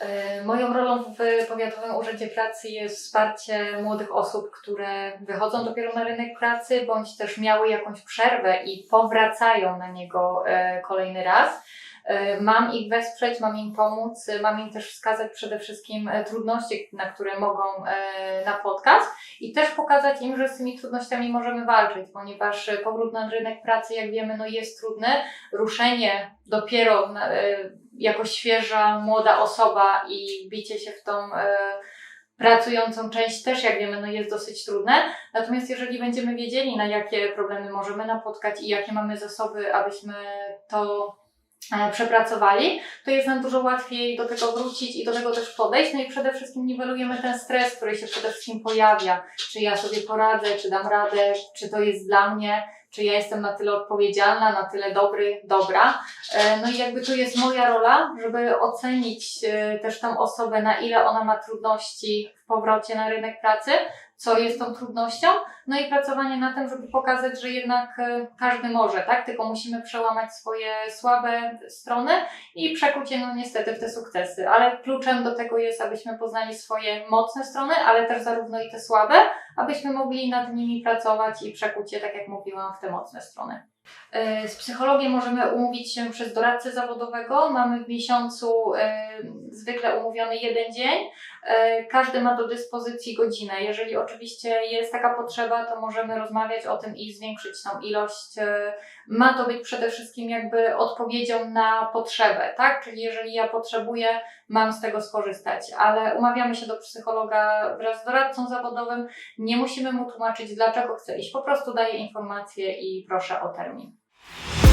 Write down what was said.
E, Moją rolą w Powiatowym Urzędzie Pracy jest wsparcie młodych osób, które wychodzą dopiero na rynek pracy, bądź też miały jakąś przerwę i powracają na niego e, kolejny raz. E, Mam ich wesprzeć, mam im pomóc, mam im też wskazać przede wszystkim e, trudności, na które mogą e, napotkać i też pokazać im, że z tymi trudnościami możemy walczyć, ponieważ e, powrót na rynek pracy, jak wiemy, no jest trudny. Ruszenie dopiero na, jako świeża, młoda osoba i bicie się w tą e, pracującą część też, jak wiemy, no jest dosyć trudne. Natomiast jeżeli będziemy wiedzieli, na jakie problemy możemy napotkać i jakie mamy zasoby, abyśmy to e, przepracowali, to jest nam dużo łatwiej do tego wrócić i do tego też podejść. No i przede wszystkim niwelujemy ten stres, który się przede wszystkim pojawia. Czy ja sobie poradzę, czy dam radę, czy to jest dla mnie, czy ja jestem na tyle odpowiedzialna, na tyle dobry, dobra. E, No i jakby tu jest moja rola, żeby ocenić e, też tą osobę, na ile ona ma trudności w powrocie na rynek pracy, co jest tą trudnością, no i pracowanie na tym, żeby pokazać, że jednak e, każdy może, tak? Tylko musimy przełamać swoje słabe strony i przekuć je, no niestety, w te sukcesy. Ale kluczem do tego jest, abyśmy poznali swoje mocne strony, ale też zarówno i te słabe, abyśmy mogli nad nimi pracować i przekuć je, tak jak mówiłam, te mocne strony. E, Z psychologiem możemy umówić się przez doradcę zawodowego. Mamy w miesiącu e, zwykle umówiony jeden dzień. E, Każdy ma do dyspozycji godzinę. Jeżeli oczywiście jest taka potrzeba, to możemy rozmawiać o tym i zwiększyć tą ilość. Ma to być przede wszystkim jakby odpowiedzią na potrzebę, tak? Czyli jeżeli ja potrzebuję, mam z tego skorzystać, ale umawiamy się do psychologa wraz z doradcą zawodowym. Nie musimy mu tłumaczyć, dlaczego chce iść. Po prostu daję informację i proszę o termin.